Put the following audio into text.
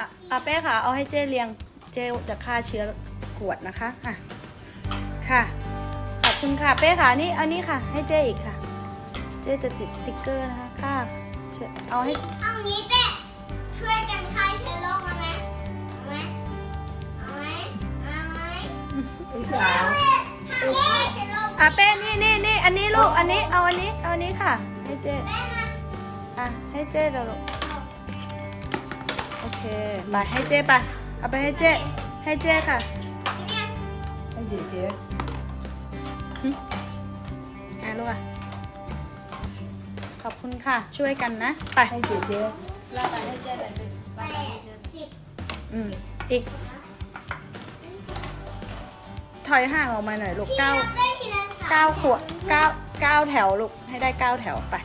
ค่ะอาเป้ค่ะ เอาให้เจ้เรียง เจ้จะฆ่าเชื้อขวดนะคะ อะ ค่ะ ขอบคุณค่ะเป้ค่ะ นี่อันนี้ค่ะ ให้เจ้อีกค่ะ เจ้จะติดสติกเกอร์นะคะค่ะเชิญเอาให้ เอางี้เป๊ะช่วยกันฆ่าเชื้อโรคกันไหมเอาไหมเอาไหมเอาไหมลูกสาวฆ่าเชื้อโรคอะเป้ นี่นี่นี่อันนี้ลูก อันนี้ เอาอันนี้ เอาอันนี้ค่ะ ให้เจ้แม่มาอะ ให้เจ้เดี๋ยวลูกโอ เคไปให้เจ้ไป เอาไปให้เจ้ให้เจ้ค่ะ ให้เจ๊เจ๊อะลูกอะ ขอบคุณค่ะ ช่วยกันนะ ไปให้เจ๊เจ๊แปดสิบอืม อีก ถอยห่างออกมาหน่อยลูกเก้าเก้าขวดเก้าเก้าแถวลูก ให้ได้เก้าแถวไป